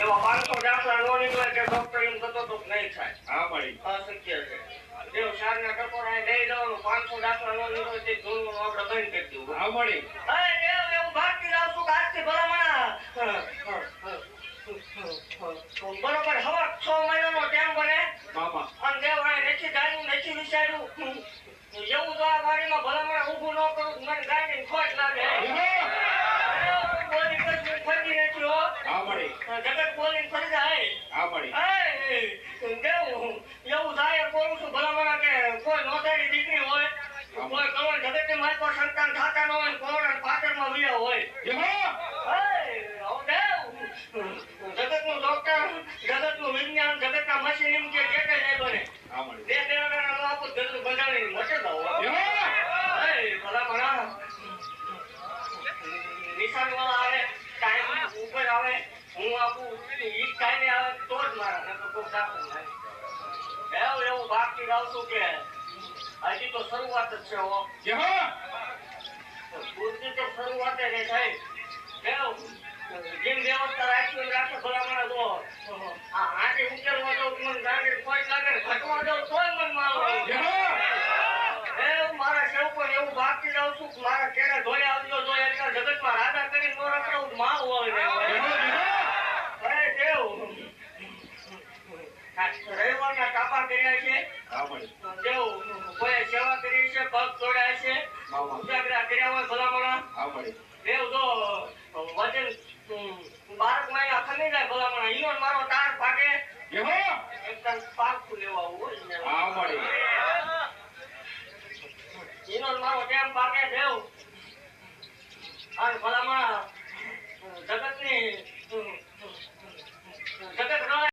એવું પાંચસો દાખલા નો નીકળે કે ડોક્ટર એમ થતો તો નહીં થાય. હા મળી અશક્ય છે. દેવ સારના ટકોરા લઈ જવાનું પાંચસો દાખલા નો નીકળે તે ધૂળનું આપણે બંધ કરી દેવું હા મળી અરે દેવ એવું ભાગતી જાઉં છું આજથી ભલામણા. બરોબર હવા છ મહિનાનો ટાઈમ બને. અને દેવ આ નથી ગાયું નથી વિચાર્યું. એવું તો આ વાડીમાં ભલામણા ઊભું ન કરું મને ગાયની ખોટ લાગે. બોલી જગત બોલીને ફરી જાય. હા મળી? એવું થાય કહું છું કે કોઈ નોંધાયેલી દીકરી હોય કોઈ કરોડ જગતની મારી પર સંતાન થતા ન હોય કરોડ પાટણમાં વિયા હોય. જય હો! એ, હવે દેવ, જગતનું ડોક્ટર જગતનું વિજ્ઞાન જગતના મશીન એમ કે કે નહીં બને. બે દેવાના નો આપો ઘરનું બંધાણી મટે દો જય હો! એ, ભલામણા નિશાનવાળા આવે ટાઈમ ઉપર આવે હું આપું ઈ ટાઈમે આવે તો જ મારા કોઈ નહીં એવું એવું બાકી જાઉં છું કે હજી તો શરૂઆત જ છે હો. જે હા. પૂરતી તો શરૂઆત જ થાય એવું જેમ વ્યવસ્થા રાખી એમ રાખે ભલામણ તો આ આંટી ઉકેલવા દઉં મન લાગે કોઈ લાગે ઘટવા દઉં તોય મને! એવું મારા સેવ પર એવું ભાગતી જાઉં છું કે મારા કેળે ધોઈ આવજો જો એટલા જગતમાં રાજા કરી નો રખડાવું તો માં હોય! અરે દેવ દેવતાઓના તાર પાકે પાકું લેવા આવું મારો ટેમ પાકે દેવ અને ભલા